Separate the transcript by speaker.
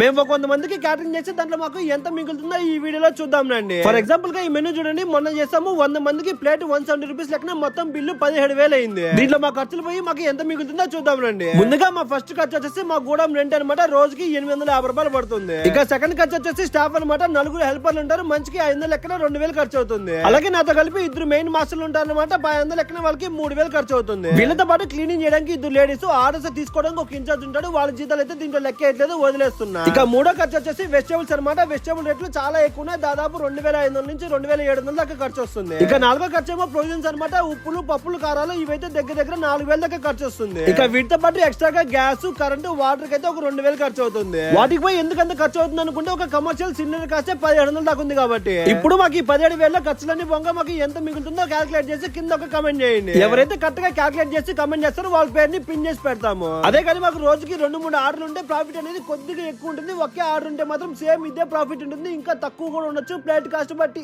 Speaker 1: మేము కొంతమందికి క్యాటరింగ్ చేసి దాంట్లో మాకు ఎంత మిగులుతుందో ఈ వీడియోలో చూద్దాం రండి. ఫర్ ఎగ్జాంపుల్గా ఈ మెనూ చూడండి మొన్న చేసాము వంద మందికి ప్లేట్ వన్ సెవెంటీ రూపీస్ లెక్కన మొత్తం బిల్లు పదిహేడు వేలు అయింది. దీంట్లో మా ఖర్చులు పోయి మాకు ఎంత మిగులుతుందో చూద్దాం రండి. ముందుగా మా ఫస్ట్ ఖర్చు వచ్చేసి మా గూడెం రెంట్ అనమాట రోజుకి ఎనిమిది వందల యాభై రూపాయలు పడుతుంది. ఇక సెకండ్ ఖర్చు వచ్చేసి స్టాఫ్ అనమాట నలుగురు హెల్పర్లు ఉంటారు. మంచికి ఐదు వందల లెక్కన రెండు వేలు ఖర్చు అవుతుంది. అలాగే నాతో కలిపి ఇద్దరు మెయిన్ మాస్టర్లు ఉంటారు అనమాట పది వందల లెక్కన వాళ్ళకి మూడు వేలు ఖర్చు అవుతుంది. వీళ్ళతో పాటు క్లీనింగ్ చేయడానికి ఇద్దరు లేడీస్ ఆర్డర్స్ తీసుకోవడానికి ఒక ఇన్ఛార్జ్ ఉంటాడు. వాళ్ళ జీతాలు అయితే దీంట్లో లెక్క వదిలేస్తున్నా. ఇక మూడో ఖర్చు వచ్చేసి వెజిటేబుల్స్ అనమాట వెజిటేబుల్ రేట్లు చాలా ఎక్కువ ఉన్నాయి దాదాపు రెండు వేల ఐదు వందల నుంచి రెండు వేల ఏడు వందల దాకా ఖర్చు వస్తుంది. ఇక నాలుగో ఖర్చు ఏమో ప్రొవిజన్స్ అనమాట ఉప్పులు పప్పులు కారాలు ఇవైతే దగ్గర దగ్గర నాలుగు వేల దాకా ఖర్చు వస్తుంది. ఇక వీటితో పాటు ఎక్స్ట్రాగా గ్యాస్ కరెంటు వాటర్ అయితే ఒక రెండు వేలు ఖర్చు అవుతుంది. వాటికి పోయి ఎందుకంత ఖర్చు అవుతుంది అనుకుంటే ఒక కమర్షియల్ సిలిండర్ కాస్తే పదిహేడు వందలు దాకా ఉంది కాబట్టి. ఇప్పుడు మాకు ఈ పదిహేడు వేల ఖర్చులన్నీ బొంగ మాకు ఎంత మిగులుతుందో క్యాల్కులేట్ చేసి కింద ఒక కమెంట్ చేయండి. ఎవరైతే కరెక్ట్గా క్యాల్కులేట్ చేసి కమెంట్ చేస్తారో వాళ్ళ పేరుని పిన్ చేసి పెడతాము. అదే కానీ మాకు రోజుకి రెండు మూడు ఆర్డర్లు ఉంటే ప్రాఫిట్ అనేది కొద్దిగా ఎక్కువ ఉంటుంది. ఒకే ఆర్డర్ ఉంటే మాత్రం సేమ్ ఇదే ప్రాఫిట్ ఉంటుంది. ఇంకా తక్కువ కూడా ఉండొచ్చు. ప్లేట్ కాస్ట్ బట్టి.